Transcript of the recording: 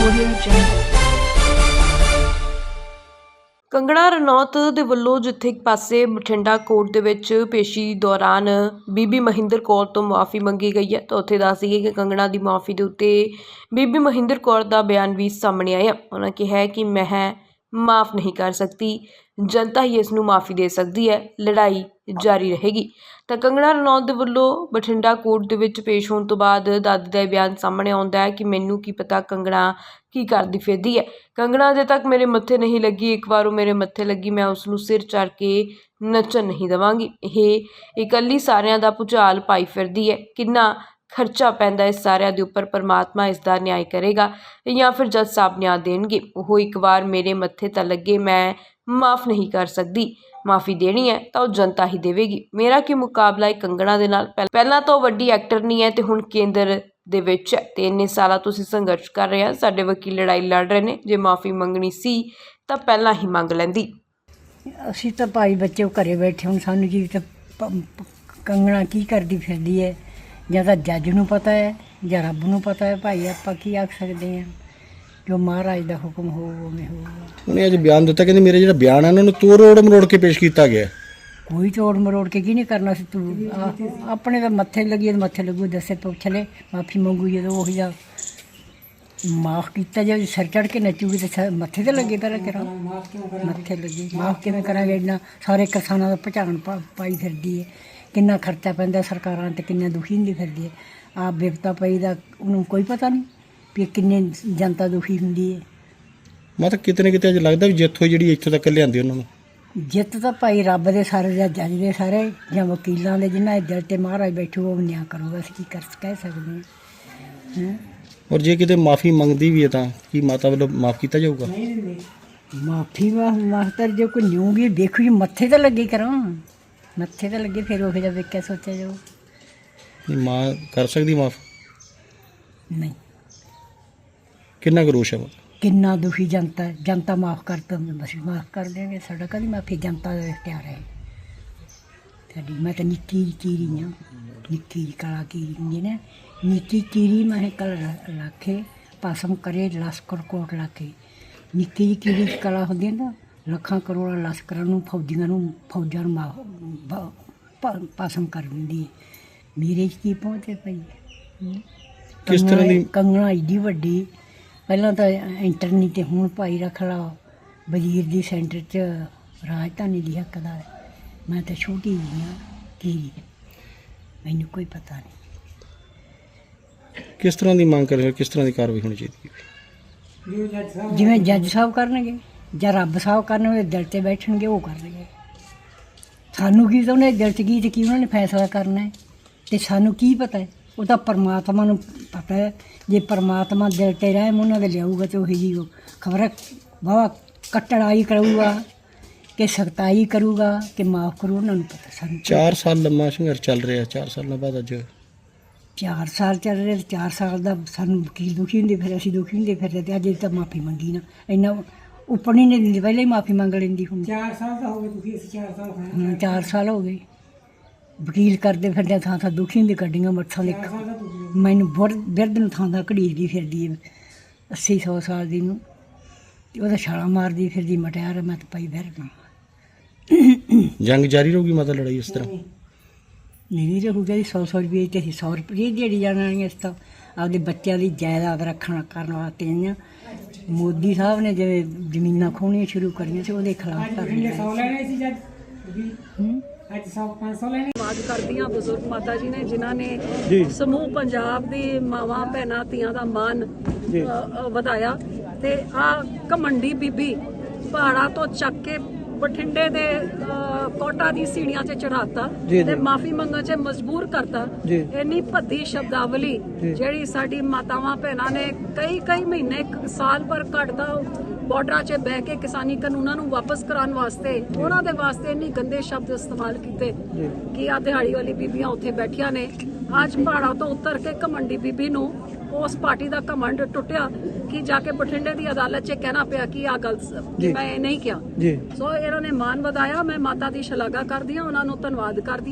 Audio ਕੰਗਣਾ ਰਣੌਤ ਦੇ ਵੱਲੋਂ ਜਿੱਥੇ ਇੱਕ ਪਾਸੇ ਬਠਿੰਡਾ ਕੋਰਟ ਦੇ ਵਿੱਚ ਪੇਸ਼ੀ ਦੌਰਾਨ ਬੀਬੀ ਮਹਿੰਦਰ ਕੌਰ ਤੋਂ ਮਾਫੀ ਮੰਗੀ ਗਈ ਹੈ ਤਾਂ ਉੱਥੇ ਦੱਸ ਦਈਏ ਕਿ ਕੰਗਣਾ ਦੀ ਮਾਫੀ ਦੇ ਉੱਤੇ ਬੀਬੀ ਮਹਿੰਦਰ ਕੌਰ ਦਾ ਬਿਆਨ ਵੀ ਸਾਹਮਣੇ ਆਇਆ। ਉਹਨਾਂ ਕਿਹਾ ਕਿ ਮੈਂ ਮਾਫ ਨਹੀਂ ਕਰ ਸਕਦੀ। ਜਨਤਾ ਹੀ ਇਸ ਨੂੰ ਮਾਫੀ ਦੇ ਸਕਦੀ ਹੈ, ਲੜਾਈ ਜਾਰੀ ਰਹੇਗੀ। ਤਾਂ ਕੰਗਣਾ ਰਣੌਤ ਦੇ ਵੱਲੋਂ ਬਠਿੰਡਾ ਕੋਰਟ ਦੇ ਵਿੱਚ ਪੇਸ਼ ਹੋਣ ਤੋਂ ਬਾਅਦ ਦਾਦੀ ਦਾ ਇਹ ਬਿਆਨ ਸਾਹਮਣੇ ਆਉਂਦਾ ਹੈ ਕਿ ਮੈਨੂੰ ਕੀ ਪਤਾ ਕੰਗਣਾ ਕੀ ਕਰਦੀ ਫਿਰਦੀ ਹੈ। ਕੰਗਣਾ ਅਜੇ ਤੱਕ ਮੇਰੇ ਮੱਥੇ ਨਹੀਂ ਲੱਗੀ, ਇੱਕ ਵਾਰ ਉਹ ਮੇਰੇ ਮੱਥੇ ਲੱਗੀ, ਮੈਂ ਉਸ ਨੂੰ ਸਿਰ ਚੜ ਕੇ ਨੱਚਣ ਨਹੀਂ ਦਵਾਂਗੀ। ਇਹ ਇਕੱਲੀ ਸਾਰਿਆਂ ਦਾ ਭੁਚਾਲ ਪਾਈ ਫਿਰਦੀ ਹੈ। ਕਿੰਨਾ ਖਰਚਾ ਪੈਂਦਾ ਇਸ ਸਾਰਿਆਂ ਦੇ ਉੱਪਰ, ਪਰਮਾਤਮਾ ਇਸ ਦਾ ਨਿਆਂ ਕਰੇਗਾ ਜਾਂ ਫਿਰ ਜੱਜ ਸਾਹਿਬ ਨਿਆਂ ਦੇਣਗੇ। ਉਹ ਇੱਕ ਵਾਰ ਮੇਰੇ ਮੱਥੇ ਤਾਂ ਲੱਗੇ, ਮੈਂ ਮਾਫ ਨਹੀਂ ਕਰ ਸਕਦੀ। ਮਾਫੀ ਦੇਣੀ ਹੈ ਤਾਂ ਉਹ ਜਨਤਾ ਹੀ ਦੇਵੇਗੀ। ਮੇਰਾ ਕੀ ਮੁਕਾਬਲਾ ਹੈ ਕੰਗਣਾ ਦੇ ਨਾਲ? ਪਹਿ- ਪਹਿਲਾਂ ਤਾਂ ਉਹ ਵੱਡੀ ਐਕਟਰ ਨਹੀਂ ਹੈ ਤੇ ਹੁਣ ਕੇਂਦਰ ਦੇ ਵਿੱਚ ਹੈ ਤੇ ਇੰਨੇ ਸਾਲਾਂ ਤੋਂ ਅਸੀਂ ਸੰਘਰਸ਼ ਕਰ ਰਹੇ ਹਾਂ। ਸਾਡੇ ਵਕੀਲ ਲੜਾਈ ਲੜ ਰਹੇ ਨੇ। ਜੇ ਮਾਫੀ ਮੰਗਣੀ ਸੀ ਤਾਂ ਪਹਿਲਾਂ ਹੀ ਮੰਗ ਲੈਂਦੀ। ਅਸੀਂ ਤਾਂ ਭਾਈ ਬੱਚੇ ਘਰੇ ਬੈਠੇ ਹੁਣ। ਸਾਨੂੰ ਜੀ ਤਾਂ ਕੰਗਣਾ ਕੀ ਕਰਦੀ ਫਿਰਦੀ ਹੈ? ਜਾਂ ਤਾਂ ਜੱਜ ਨੂੰ ਪਤਾ ਹੈ, ਜਾਂ ਰੱਬ ਨੂੰ ਪਤਾ ਹੈ। ਭਾਈ ਆਪਾਂ ਕੀ ਆਖ ਸਕਦੇ ਹਾਂ? ਜੋ ਮਹਾਰਾਜ ਦਾ ਹੁਕਮ ਹੋ ਉਵੇਂ ਹੋਊਗਾ ਉਹਨੇ ਅੱਜ ਬਿਆਨ ਦਿੱਤਾ ਕਹਿੰਦੇ ਮੇਰੇ ਜਿਹੜਾ ਬਿਆਨ ਹੈ ਉਹਨਾਂ ਨੂੰ ਤੋੜ ਰੋੜ ਮਰੋੜ ਕੇ ਪੇਸ਼ ਕੀਤਾ ਗਿਆ। ਹੈ। ਕੋਈ ਤੋੜ ਮਰੋੜ ਕੇ ਕੀ ਨਹੀਂ ਕਰਨਾ ਸੀ ਤੂੰ? ਆ- ਆਪਣੇ ਤਾਂ ਮੱਥੇ ਲੱਗੀ ਤਾਂ ਮੱਥੇ ਲੱਗੂ ਦੱਸੇ ਪੁੱਛ ਲੈ ਮਾਫੀ ਮੰਗੂ ਜਦੋਂ ਉਹ ਜਾ ਮਾਫ ਕੀਤਾ ਜੇ ਸਿਰ ਚੜ ਕੇ ਨੱਚੂਗੀ ਤੇ ਸਿਰ- ਮੱਥੇ ਤੇ ਲੱਗੇ ਪਹਿਲਾਂ ਕਰਾਂ ਮੱਥੇ ਲੱਗੇ ਮਾਫ ਕਿਵੇਂ ਕਰਾਂਗੇ ਇੰਨਾ? ਸਾਰੇ ਕਿਸਾਨਾਂ ਦਾ ਭਚਾਣ ਪਾਈ ਫਿਰਦੀ ਹੈ ਕਿੰਨਾ ਖਰਚਾ ਪੈਂਦਾ ਸਰਕਾਰਾਂ ਤੇ ਕਿੰਨਾ ਦੁਖੀ ਹੁੰਦੀ ਫਿਰਦੀ ਹੈ ਆ ਬਿਪਤਾ ਪਈ ਦਾ ਉਹਨੂੰ ਕੋਈ ਪਤਾ ਨਹੀਂ। ਵੀ ਕਿੰਨੇ ਜਨਤਾ ਦੁਖੀ ਹੁੰਦੀ ਹੈ। ਮੈਂ ਤਾਂ ਕਿਤੇ ਨਾ ਕਿਤੇ ਅੱਜ ਲੱਗਦਾ ਵੀ ਜਿੱਥੋਂ ਜਿਹੜੀ ਇੱਥੋਂ ਤੱਕ ਲਿਆਂਦੀ ਉਹਨਾਂ ਨੂੰ। ਜਿੱਤ ਤਾਂ ਭਾਈ ਰੱਬ ਦੇ ਸਾਰੇ ਜਾਂ ਜੱਜ ਦੇ ਸਾਰੇ ਜਾਂ ਵਕੀਲਾਂ ਦੇ ਜਿਨ੍ਹਾਂ ਦੇ ਦਿਲ ਤੇ ਮਹਾਰਾਜ ਬੈਠੂ ਉਹ ਨਿਆਂ ਕਰੂਗਾ। ਅਸੀਂ ਕੀ ਕਰ ਕਹਿ ਸਕਦੇ ਹਾਂ। ਹੈਂ? ਔਰ ਜੇ ਕਿਤੇ ਮਾਫੀ ਮੰਗਦੀ ਵੀ ਹੈ ਤਾਂ ਕੀ ਮਾਤਾ ਵੱਲੋਂ ਮਾਫ ਕੀਤਾ ਜਾਊਗਾ? ਮਾਫੀ ਵਾ ਮਾਸਟਰ ਜੇ ਕੋਈ ਨਿਊ ਵੀ ਦੇਖੋ ਜੀ ਮੱਥੇ ਤੇ ਲੱਗੇ ਕਰਾਂ। ਮੱਥੇ ਤੇ ਲੱਗੇ ਫਿਰ ਉਹ ਜਿਹਾ ਵੇਖ ਕੇ ਸੋਚਿਆ ਨਹੀਂ ਮਾਂ ਕਰ ਸਕਦੀ ਮਾਫ? ਨਹੀਂ। ਕਿੰਨਾ ਕੁ ਰੋਸ਼ ਹੈ? ਕਿੰਨਾ ਦੁਖੀ ਜਨਤਾ ਹੈ। ਜਨਤਾ ਮਾਫ ਕਰ ਤਾਂ ਬਸ ਮਾਫ ਕਰ ਦੇਣਗੇ ਸਾਡਾ ਕਦੀ ਮਾਫੀ? ਜਨਤਾ ਦਾ ਇਖਤਿਆਰ ਹੈ। ਸਾਡੀ ਮੈਂ ਤਾਂ ਨਿੱਕੀ ਜਿਹੀ ਚੀਰੀ ਹਾਂ ਨਿੱਕੀ ਜਿਹੀ ਕਲਾ ਕੀ ਹੁੰਦੀ ਨੇ। ਨਿੱਕੀ ਚੀਰੀ ਮੈਂ ਕਲ ਰੱਖੇ ਪਾਸਮ ਕਰੇ ਲਸਕਰ ਕੋਟ ਲਾਕੇ ਨਿੱਕੀ ਜਿਹੀ ਕੀੜੀ ਕਲਾ ਹੁੰਦੀ ਹੈ ਨਾ ਲੱਖਾਂ ਕਰੋੜਾਂ ਲਸਕਰਾਂ ਨੂੰ ਫੌਜੀਆਂ ਨੂੰ ਫੌਜਾਂ ਨੂੰ ਮਾ- ਬ- ਪ- ਪਾਸਮ ਕਰ ਦਿੰਦੀ ਹੈ। ਮੇਰੇ 'ਚ ਕੀ ਪਹੁੰਚੇ ਪਈ ਹੈ ਕਿਸ ਤਰ੍ਹਾਂ ਦੀ- ਕੰਗਣਾ ਏਡੀ ਵੱਡੀ ਪਹਿਲਾਂ ਤਾਂ ਇੰਟਰਨੀ ਤੇ ਹੁਣ ਭਾਈ ਰੱਖ ਲਾ ਵਜ਼ੀਰ ਦੀ ਸੈਂਟਰ 'ਚ ਰਾਜਧਾਨੀ ਦੀ ਹੱਕਦਾਰ ਮੈਂ ਤਾਂ ਛੋਟੀ ਜਿਹੀ ਹਾਂ ਕੀ ਮੈਨੂੰ ਕੋਈ ਪਤਾ ਨਹੀਂ। ਕਿਸ ਤਰ੍ਹਾਂ ਦੀ ਮੰਗ ਕਰ ਰਹੇ ਹੋ? ਕਿਸ ਤਰ੍ਹਾਂ ਦੀ ਕਾਰਵਾਈ ਹੋਣੀ ਚਾਹੀਦੀ ਹੈ? ਜਿਵੇਂ ਜੱਜ ਸਾਹਿਬ ਕਰਨਗੇ ਜਾਂ ਰੱਬ ਸਾਹਿਬ ਕਰਨਗੇ ਦਿਲ ਤੇ ਬੈਠਣਗੇ ਉਹ ਕਰਨਗੇ। ਸਾਨੂੰ ਕੀ ਤਾਂ ਉਹਨੇ ਦਿਲ 'ਚ ਕੀ ਤੇ ਕੀ ਉਹਨਾਂ ਨੇ ਫੈਸਲਾ ਕਰਨਾ ਹੈ। ਤੇ ਸਾਨੂੰ ਕੀ ਪਤਾ ਹੈ? ਉਹ ਤਾਂ ਪਰਮਾਤਮਾ ਨੂੰ ਪਤਾ ਹੈ ਜੇ ਪਰਮਾਤਮਾ ਦਿਲ ਤੇ ਰਹਿਮ ਉਹਨਾਂ ਦੇ ਲਿਆਊਗਾ ਤੇ ਉਹੀ ਜੀ ਖਬਰ ਵਾਵਾ ਕਟੜਾਈ ਕਰੂਗਾ ਕਿ ਸਖਤਾਈ ਕਰੂਗਾ ਕਿ ਮਾਫ ਕਰੂ ਉਹਨਾਂ ਨੂੰ ਪਤਾ ਸਾਨੂੰ। 4 ਸਾਲ ਲੰਮਾ ਸੰਘਰਸ਼ ਚੱਲ ਰਿਹਾ 4 ਸਾਲਾਂ ਬਾਅਦ ਅੱਜ। 4 ਸਾਲ ਚੱਲ ਰਹੇ ਤੇ 4 ਸਾਲ ਦਾ ਸਾਨੂੰ ਵਕੀਲ ਦੁਖੀ ਹੁੰਦੇ ਫਿਰ ਅਸੀਂ ਦੁਖੀ ਹੁੰਦੇ ਫਿਰ ਤੇ ਅੱਜ ਇਹ ਤਾਂ ਮਾਫੀ ਮੰਗੀ ਨਾ। ਇੰਨਾ ਉੱਪਰ ਨਹੀਂ ਦਿੰਦੀ ਪਹਿਲਾਂ ਹੀ ਮਾਫੀ ਮੰਗ ਲੈਂਦੀ ਹੁਣ 4 ਸਾਲ ਦਾ ਹੋ ਗਏ ਤੁਸੀਂ ਅਸੀਂ 4 ਸਾਲ ਹਾਂ 4 ਸਾਲ ਹੋ ਗਏ। ਵਕੀਲ ਕਰਦੇ ਫਿਰਦੇ ਥਾਂ ਥਾਂ ਦੁਖੀ ਹੁੰਦੀ ਗੱਡੀਆਂ ਮੱਠਾਂ ਦੇ ਮੈਨੂੰ ਬੁਰ ਬਿਰਧ ਨੂੰ ਥਾਂ ਥਾਂ ਘੜੀਦੀ ਫਿਰਦੀ ਹੈ 80 100 ਸਾਲ ਦੀ ਨੂੰ। ਤੇ ਉਹਦਾ ਛਾਲਾ ਮਾਰਦੀ ਫਿਰਦੀ ਮਟਿਆਰ ਮੈਂ ਤਾਂ ਪਾਈ ਫਿਰਦਾ ਜੰਗ ਜਾਰੀ ਰਹੂਗੀ ਮਾਤਾ ਲੜਾਈ ਇਸ ਤਰ੍ਹਾਂ? ਨਹੀਂ। ਨਹੀਂ ਰਹੂਗਾ ਜੀ 100 100 ਰੁਪਏ ਤੇ ਅਸੀਂ 100 ਰੁਪਏ ਜਿਹੜੀ ਜਾਣਾਂਗੇ ਇਸ ਤਾਂ। ਆਪਦੇ ਬੱਚਿਆਂ ਦੀ ਜਾਇਦਾਦ ਰੱਖਣ ਕਰਨ ਵਾਸਤੇ ਆਈਆਂ। ਮੋਦੀ ਸਾਹਿਬ ਨੇ ਜਿਵੇਂ ਜ਼ਮੀਨਾਂ ਖੋਹਣੀਆਂ ਸ਼ੁਰੂ ਕਰੀਆਂ ਸੀ ਉਹਦੇ ਖਿਲਾਫ ਕਰਨ ਧੰਨਵਾਦ ਕਰਦੀ ਹਾਂ ਬਜ਼ੁਰਗ ਮਾਤਾ ਜੀ ਨੇ ਜਿਨ੍ਹਾਂ ਨੇ ਸਮੂਹ ਪੰਜਾਬ ਦੀ ਮਾਵਾਂ ਭੈਣਾਂ ਧੀਆਂ ਦਾ ਮਾਨ ਵਧਾਇਆ। ਤੇ ਆ ਬੀਬੀ ਪਹਾੜਾਂ ਤੋਂ ਚੱਕ ਕੇ ਬਠਿੰਡੇ ਦੇ ਕੋਟਾ ਦੀ ਸੀੜੀਆਂ 'ਚ ਚੜਾਤਾ ਤੇ ਮਾਫੀ ਮੰਗਣ 'ਚ ਮਜਬੂਰ ਕਰਤਾ। ਇੰਨੀ ਭੱਦੀ ਸ਼ਬਦਾਵਲੀ ਜਿਹੜੀ ਸਾਡੀ ਮਾਤਾਵਾਂ ਭੈਣਾਂ ਨੇ ਕਈ ਕਈ ਮਹੀਨੇ ਸਾਲ ਪਰ ਘਟਦਾ ਬਾਰਡਰਾਂ 'ਚ ਬਹਿ ਕੇ ਕਿਸਾਨੀ ਕਾਨੂੰਨਾਂ ਨੂੰ ਵਾਪਸ ਕਰਾਉਣ ਵਾਸਤੇ ਉਹਨਾਂ ਦੇ ਵਾਸਤੇ ਇੰਨੀ ਗੰਦੇ ਸ਼ਬਦ ਇਸਤੇਮਾਲ ਕੀਤੇ ਕਿ ਆ ਦਿਹਾੜੀ ਵਾਲੀ ਬੀਬੀਆਂ ਉੱਥੇ ਬੈਠੀਆਂ ਨੇ। ਅੱਜ ਪਹਾੜਾਂ ਤੋਂ ਉਤਰ ਕੇ ਘਮੰਡੀ ਬੀਬੀ ਨੂੰ ਉਸ ਪਾਰਟੀ ਦਾ ਘਮੰਡ ਟੁੱਟਿਆ ਕਿ ਜਾ ਕੇ ਬਠਿੰਡੇ ਦੀ ਅਦਾਲਤ 'ਚ ਕਹਿਣਾ ਪਿਆ ਕਿ ਆ ਗੱਲ ਮੈਂ ਇਹ ਨਹੀਂ ਕਿਹਾ। ਸੋ ਇਹਨਾਂ ਨੇ ਮਾਨ ਵਧਾਇਆ ਮੈਂ ਮਾਤਾ ਦੀ ਸ਼ਲਾਘਾ ਕਰਦੀ ਹਾਂ ਉਹਨਾਂ ਨੂੰ ਧੰਨਵਾਦ ਕਰਦੀ